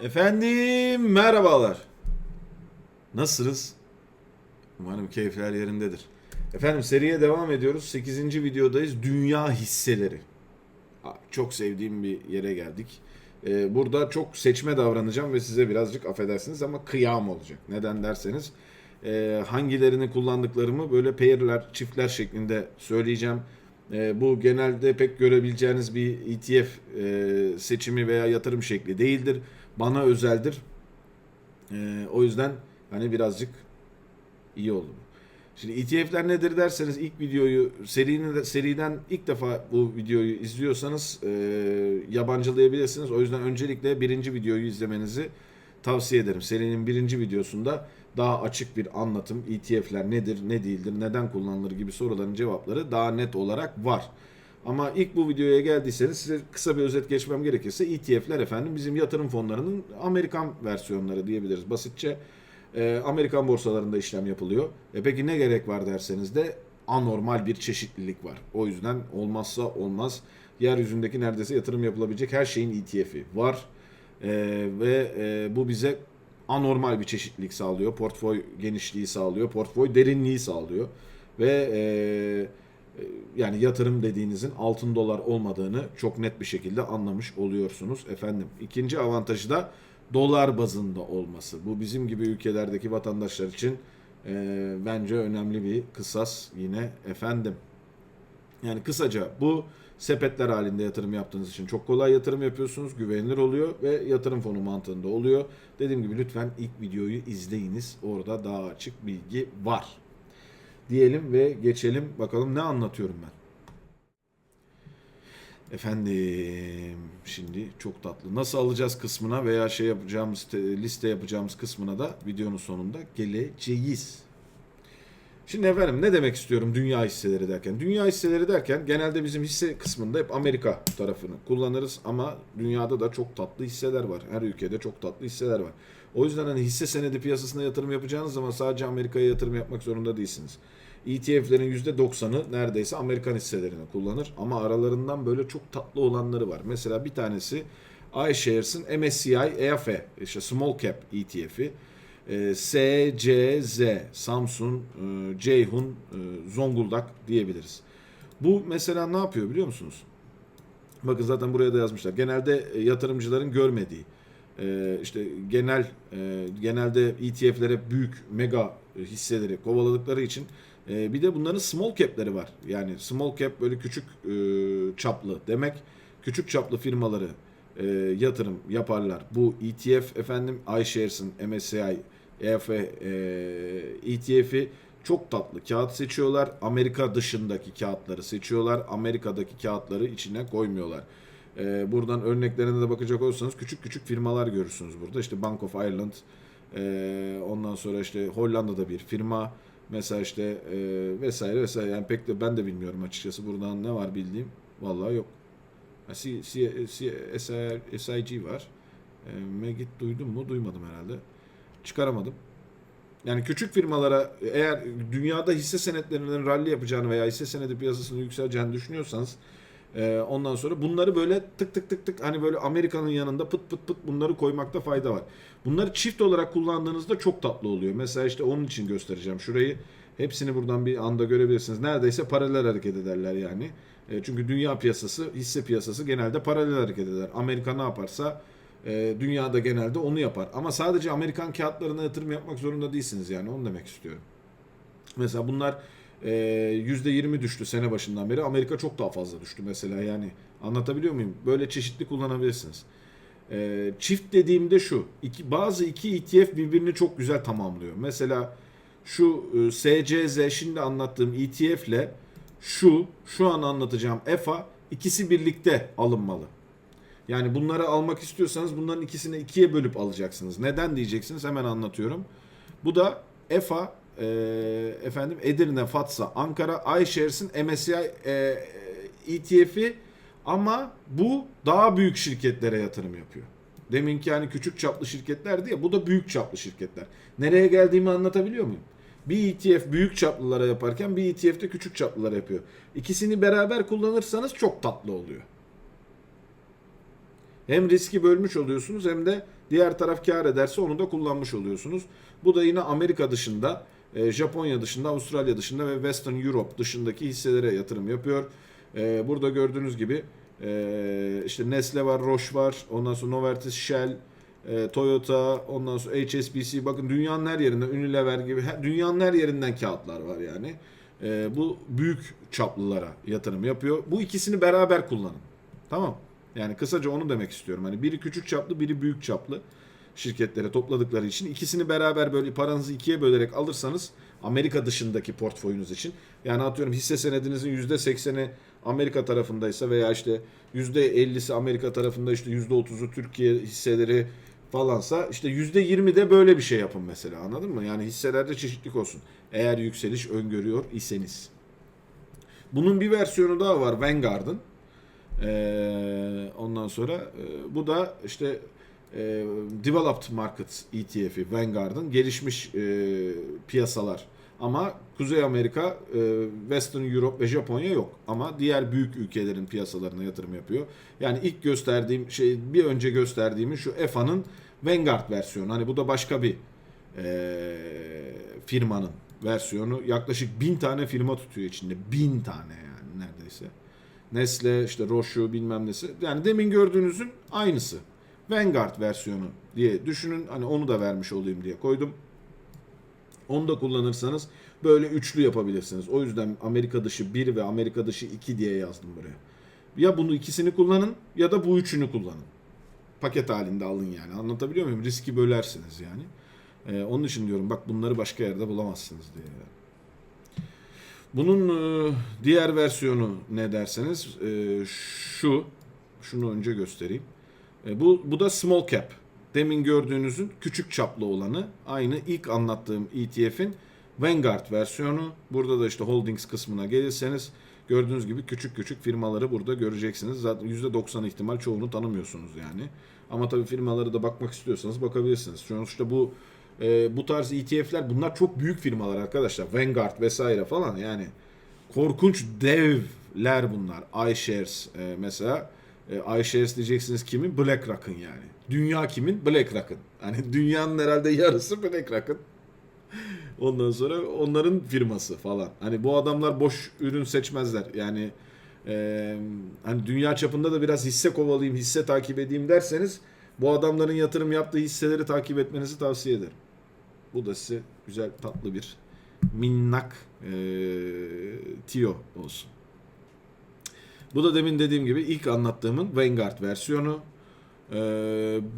Efendim merhabalar. Nasılsınız? Umarım keyifler yerindedir. Efendim seriye devam ediyoruz. 8. videodayız. Dünya hisseleri. Çok sevdiğim bir yere geldik. Ee, burada çok seçme davranacağım ve size birazcık affedersiniz ama kıyam olacak. Neden derseniz e, hangilerini kullandıklarımı böyle pairler, çiftler şeklinde söyleyeceğim. E, bu genelde pek görebileceğiniz bir ETF e, seçimi veya yatırım şekli değildir. Bana özeldir. E, o yüzden hani birazcık iyi oldu. Şimdi ETF'ler nedir derseniz ilk videoyu serinin seriden ilk defa bu videoyu izliyorsanız e, yabancılayabilirsiniz. O yüzden öncelikle birinci videoyu izlemenizi tavsiye ederim. Serinin birinci videosunda daha açık bir anlatım, ETF'ler nedir, ne değildir, neden kullanılır gibi soruların cevapları daha net olarak var. Ama ilk bu videoya geldiyseniz size kısa bir özet geçmem gerekirse ETF'ler efendim bizim yatırım fonlarının Amerikan versiyonları diyebiliriz basitçe. Ee, Amerikan borsalarında işlem yapılıyor. E peki ne gerek var derseniz de anormal bir çeşitlilik var. O yüzden olmazsa olmaz. Yeryüzündeki neredeyse yatırım yapılabilecek her şeyin ETF'i var. Ee, ve e, bu bize anormal bir çeşitlilik sağlıyor. Portföy genişliği sağlıyor. Portföy derinliği sağlıyor. Ve e, e, yani yatırım dediğinizin altın dolar olmadığını çok net bir şekilde anlamış oluyorsunuz efendim. İkinci avantajı da dolar bazında olması. Bu bizim gibi ülkelerdeki vatandaşlar için e, bence önemli bir kısas yine efendim. Yani kısaca bu sepetler halinde yatırım yaptığınız için çok kolay yatırım yapıyorsunuz, güvenilir oluyor ve yatırım fonu mantığında oluyor. Dediğim gibi lütfen ilk videoyu izleyiniz. Orada daha açık bilgi var. Diyelim ve geçelim bakalım ne anlatıyorum ben. Efendim şimdi çok tatlı. Nasıl alacağız kısmına veya şey yapacağımız te- liste yapacağımız kısmına da videonun sonunda geleceğiz. Şimdi efendim ne demek istiyorum dünya hisseleri derken? Dünya hisseleri derken genelde bizim hisse kısmında hep Amerika tarafını kullanırız ama dünyada da çok tatlı hisseler var. Her ülkede çok tatlı hisseler var. O yüzden hani hisse senedi piyasasına yatırım yapacağınız zaman sadece Amerika'ya yatırım yapmak zorunda değilsiniz. ETF'lerin %90'ı neredeyse Amerikan hisselerini kullanır ama aralarından böyle çok tatlı olanları var. Mesela bir tanesi iShares'ın MSCI EAFE işte Small Cap ETF'i. E, SCZ, Samsun, e, Ceyhun, e, Zonguldak diyebiliriz. Bu mesela ne yapıyor biliyor musunuz? Bakın zaten buraya da yazmışlar. Genelde e, yatırımcıların görmediği e, işte genel e, genelde ETF'lere büyük mega hisseleri kovaladıkları için e, bir de bunların small cap'leri var. Yani small cap böyle küçük e, çaplı demek. Küçük çaplı firmaları yatırım yaparlar. Bu ETF efendim iShares'ın MSCI EF, ETF'i çok tatlı kağıt seçiyorlar. Amerika dışındaki kağıtları seçiyorlar. Amerika'daki kağıtları içine koymuyorlar. E, buradan örneklerine de bakacak olursanız küçük küçük firmalar görürsünüz burada. İşte Bank of Ireland, e, ondan sonra işte Hollanda'da bir firma, mesela işte e, vesaire vesaire. Yani pek de ben de bilmiyorum açıkçası. Buradan ne var bildiğim? Vallahi yok. C, C, C, SI, SIG var. Megit duydum mu? Duymadım herhalde. Çıkaramadım. Yani küçük firmalara eğer dünyada hisse senetlerinin rally yapacağını veya hisse senedi piyasasının yükseleceğini düşünüyorsanız e, ondan sonra bunları böyle tık tık tık tık hani böyle Amerika'nın yanında pıt pıt pıt bunları koymakta fayda var. Bunları çift olarak kullandığınızda çok tatlı oluyor. Mesela işte onun için göstereceğim. Şurayı hepsini buradan bir anda görebilirsiniz. Neredeyse paralel hareket ederler yani. E, çünkü dünya piyasası, hisse piyasası genelde paralel hareket eder. Amerika ne yaparsa e, dünyada genelde onu yapar. Ama sadece Amerikan kağıtlarına yatırım yapmak zorunda değilsiniz yani onu demek istiyorum. Mesela bunlar e, %20 düştü sene başından beri. Amerika çok daha fazla düştü mesela yani. Anlatabiliyor muyum? Böyle çeşitli kullanabilirsiniz. E, çift dediğimde şu. Iki, bazı iki ETF birbirini çok güzel tamamlıyor. Mesela şu e, SCZ şimdi anlattığım ETF ile şu şu an anlatacağım EFA ikisi birlikte alınmalı. Yani bunları almak istiyorsanız bunların ikisini ikiye bölüp alacaksınız. Neden diyeceksiniz hemen anlatıyorum. Bu da EFA e, efendim Edirne, Fatsa, Ankara, iShares'in MSCI e, ETF'i ama bu daha büyük şirketlere yatırım yapıyor. Deminki yani küçük çaplı şirketler diye bu da büyük çaplı şirketler. Nereye geldiğimi anlatabiliyor muyum? Bir ETF büyük çaplılara yaparken bir ETF de küçük çaplılara yapıyor. İkisini beraber kullanırsanız çok tatlı oluyor. Hem riski bölmüş oluyorsunuz hem de diğer taraf kar ederse onu da kullanmış oluyorsunuz. Bu da yine Amerika dışında, e, Japonya dışında, Avustralya dışında ve Western Europe dışındaki hisselere yatırım yapıyor. E, burada gördüğünüz gibi e, işte Nestle var, Roche var, ondan sonra Novartis, Shell, e, Toyota, ondan sonra HSBC bakın dünyanın her yerinden Unilever gibi dünyanın her yerinden kağıtlar var yani. E, bu büyük çaplılara yatırım yapıyor. Bu ikisini beraber kullanın. Tamam. Yani kısaca onu demek istiyorum. Hani biri küçük çaplı, biri büyük çaplı şirketlere topladıkları için ikisini beraber böyle paranızı ikiye bölerek alırsanız Amerika dışındaki portföyünüz için yani atıyorum hisse senedinizin %80'i Amerika tarafındaysa veya işte %50'si Amerika tarafında işte %30'u Türkiye hisseleri falansa işte %20 de böyle bir şey yapın mesela anladın mı? Yani hisselerde çeşitlilik olsun. Eğer yükseliş öngörüyor iseniz. Bunun bir versiyonu daha var Vanguard'ın. Ee, ondan sonra e, bu da işte e, Developed Markets ETF'i Vanguard'ın gelişmiş e, piyasalar. Ama Kuzey Amerika, e, Western Europe ve Japonya yok. Ama diğer büyük ülkelerin piyasalarına yatırım yapıyor. Yani ilk gösterdiğim şey bir önce gösterdiğim şu EFA'nın Vanguard versiyonu. Hani bu da başka bir e, firmanın versiyonu. Yaklaşık bin tane firma tutuyor içinde. Bin tane yani neredeyse. Nestle, işte Roche'u bilmem nesi. Yani demin gördüğünüzün aynısı. Vanguard versiyonu diye düşünün. Hani onu da vermiş olayım diye koydum. Onu da kullanırsanız böyle üçlü yapabilirsiniz. O yüzden Amerika dışı 1 ve Amerika dışı 2 diye yazdım buraya. Ya bunu ikisini kullanın ya da bu üçünü kullanın. Paket halinde alın yani. Anlatabiliyor muyum? Riski bölersiniz yani. Ee, onun için diyorum bak bunları başka yerde bulamazsınız diye. Bunun e, diğer versiyonu ne derseniz e, şu. Şunu önce göstereyim. E, bu, bu da small cap. Demin gördüğünüzün küçük çaplı olanı. Aynı ilk anlattığım ETF'in Vanguard versiyonu. Burada da işte holdings kısmına gelirseniz gördüğünüz gibi küçük küçük firmaları burada göreceksiniz. Zaten %90 ihtimal çoğunu tanımıyorsunuz yani. Ama tabii firmaları da bakmak istiyorsanız bakabilirsiniz. Sonuçta bu e, bu tarz ETF'ler bunlar çok büyük firmalar arkadaşlar. Vanguard vesaire falan yani korkunç devler bunlar. iShares e, mesela. E, iShares diyeceksiniz kimin? BlackRock'ın yani. Dünya kimin? BlackRock'ın. Hani dünyanın herhalde yarısı BlackRock'ın. Ondan sonra onların firması falan. Hani bu adamlar boş ürün seçmezler. Yani e, hani dünya çapında da biraz hisse kovalayayım, hisse takip edeyim derseniz bu adamların yatırım yaptığı hisseleri takip etmenizi tavsiye ederim. Bu da size güzel tatlı bir minnak e, tiyo olsun. Bu da demin dediğim gibi ilk anlattığımın Vanguard versiyonu. E,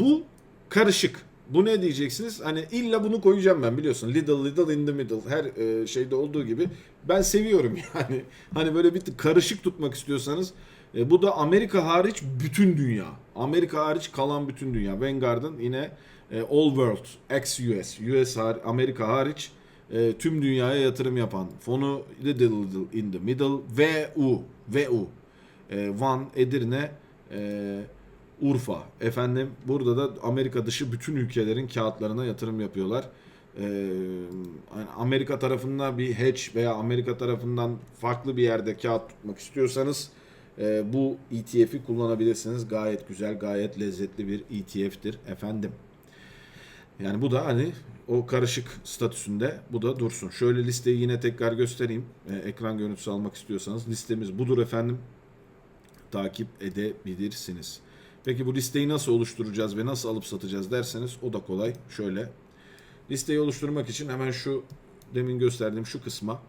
bu karışık. Bu ne diyeceksiniz? Hani illa bunu koyacağım ben biliyorsun. Little little in the middle. Her e, şeyde olduğu gibi. Ben seviyorum yani. Hani böyle bir karışık tutmak istiyorsanız. E, bu da Amerika hariç bütün dünya. Amerika hariç kalan bütün dünya. Vanguard'ın yine e, All World, ex-US, US har- Amerika hariç e, tüm dünyaya yatırım yapan fonu Little Little in the Middle VU, VU. E, Van, Edirne, e, Urfa. Efendim burada da Amerika dışı bütün ülkelerin kağıtlarına yatırım yapıyorlar. Hani Amerika tarafından bir hedge veya Amerika tarafından farklı bir yerde kağıt tutmak istiyorsanız e, bu ETF'i kullanabilirsiniz. Gayet güzel, gayet lezzetli bir ETF'tir efendim. Yani bu da hani o karışık statüsünde bu da dursun. Şöyle listeyi yine tekrar göstereyim. Ekran görüntüsü almak istiyorsanız listemiz budur efendim. Takip edebilirsiniz. Peki bu listeyi nasıl oluşturacağız ve nasıl alıp satacağız derseniz o da kolay. Şöyle listeyi oluşturmak için hemen şu demin gösterdiğim şu kısma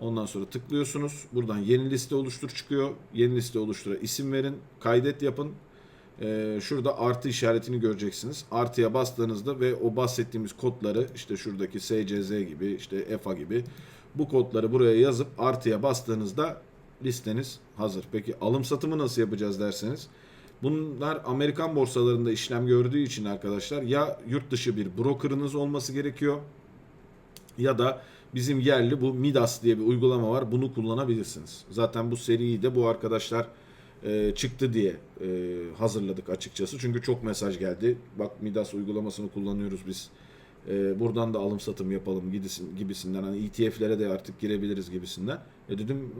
ondan sonra tıklıyorsunuz. Buradan yeni liste oluştur çıkıyor. Yeni liste oluştura isim verin. Kaydet yapın. Ee, şurada artı işaretini göreceksiniz. Artıya bastığınızda ve o bahsettiğimiz kodları işte şuradaki SCZ gibi işte EFA gibi bu kodları buraya yazıp artıya bastığınızda listeniz hazır. Peki alım satımı nasıl yapacağız derseniz Bunlar Amerikan borsalarında işlem gördüğü için arkadaşlar ya yurt dışı bir brokerınız olması gerekiyor ya da bizim yerli bu Midas diye bir uygulama var. Bunu kullanabilirsiniz. Zaten bu seriyi de bu arkadaşlar e, çıktı diye e, hazırladık açıkçası. Çünkü çok mesaj geldi. Bak Midas uygulamasını kullanıyoruz biz. E, buradan da alım satım yapalım gibisin, gibisinden. Hani ETF'lere de artık girebiliriz gibisinden. E dedim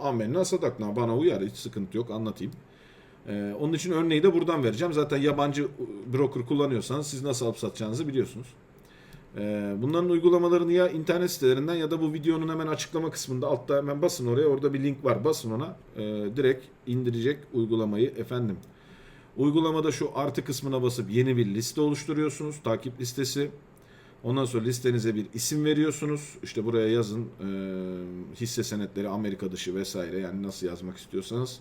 amenna sadakna bana uyar hiç sıkıntı yok anlatayım. Ee, onun için örneği de buradan vereceğim. Zaten yabancı broker kullanıyorsanız siz nasıl alıp satacağınızı biliyorsunuz. Ee, bunların uygulamalarını ya internet sitelerinden ya da bu videonun hemen açıklama kısmında altta hemen basın oraya. Orada bir link var. Basın ona. Ee, direkt indirecek uygulamayı efendim. Uygulamada şu artı kısmına basıp yeni bir liste oluşturuyorsunuz. Takip listesi. Ondan sonra listenize bir isim veriyorsunuz. İşte buraya yazın e, hisse senetleri Amerika dışı vesaire yani nasıl yazmak istiyorsanız.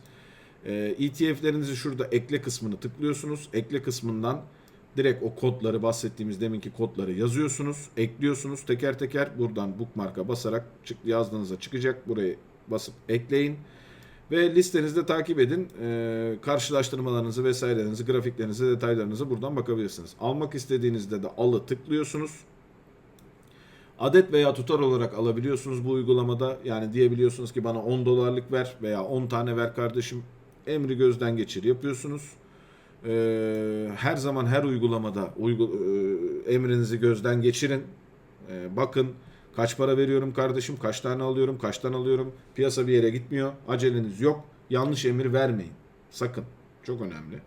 E, ETF'lerinizi şurada ekle kısmını tıklıyorsunuz. Ekle kısmından direkt o kodları bahsettiğimiz deminki kodları yazıyorsunuz. Ekliyorsunuz teker teker buradan bookmark'a basarak çık, yazdığınızda çıkacak. Buraya basıp ekleyin. Ve listenizde takip edin. Ee, karşılaştırmalarınızı vesairenizi, grafiklerinizi, detaylarınızı buradan bakabilirsiniz. Almak istediğinizde de alı tıklıyorsunuz. Adet veya tutar olarak alabiliyorsunuz bu uygulamada. Yani diyebiliyorsunuz ki bana 10 dolarlık ver veya 10 tane ver kardeşim. Emri gözden geçir yapıyorsunuz. Ee, her zaman her uygulamada uygu, e, emrinizi gözden geçirin. Ee, bakın kaç para veriyorum kardeşim, kaç tane alıyorum, kaçtan alıyorum. Piyasa bir yere gitmiyor. Aceleniz yok. Yanlış emir vermeyin. Sakın. Çok önemli.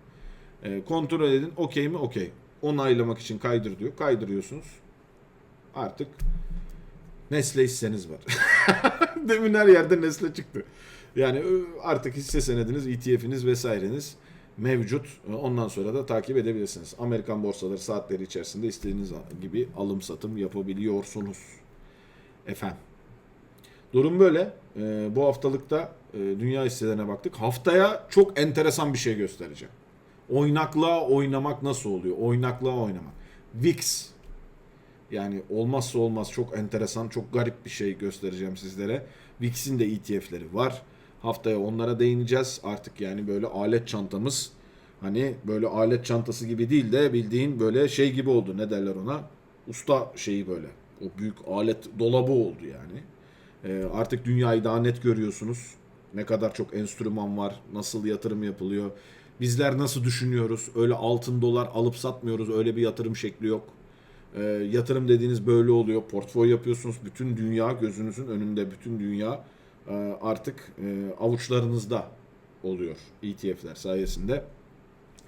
Ee, kontrol edin. Okey mi? Okey. Onaylamak için kaydır diyor. Kaydırıyorsunuz. Artık Nesle hisseniz var. Demin her yerde Nesle çıktı. Yani artık hisse senediniz, ETF'iniz vesaireniz mevcut. Ondan sonra da takip edebilirsiniz. Amerikan borsaları saatleri içerisinde istediğiniz gibi alım satım yapabiliyorsunuz. Efendim. Durum böyle. Ee, bu haftalıkta e, dünya hisselerine baktık. Haftaya çok enteresan bir şey göstereceğim. Oynaklığa oynamak nasıl oluyor? Oynaklığa oynamak. VIX. Yani olmazsa olmaz çok enteresan, çok garip bir şey göstereceğim sizlere. VIX'in de ETF'leri var. Haftaya onlara değineceğiz. Artık yani böyle alet çantamız hani böyle alet çantası gibi değil de bildiğin böyle şey gibi oldu. Ne derler ona? Usta şeyi böyle. O büyük alet dolabı oldu yani. Ee, artık dünyayı daha net görüyorsunuz. Ne kadar çok enstrüman var, nasıl yatırım yapılıyor. Bizler nasıl düşünüyoruz? Öyle altın dolar alıp satmıyoruz. Öyle bir yatırım şekli yok. Ee, yatırım dediğiniz böyle oluyor. Portföy yapıyorsunuz. Bütün dünya gözünüzün önünde. Bütün dünya e, artık e, avuçlarınızda oluyor ETF'ler sayesinde.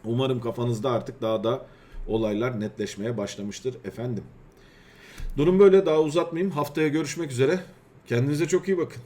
Umarım kafanızda artık daha da olaylar netleşmeye başlamıştır efendim. Durum böyle daha uzatmayayım. Haftaya görüşmek üzere. Kendinize çok iyi bakın.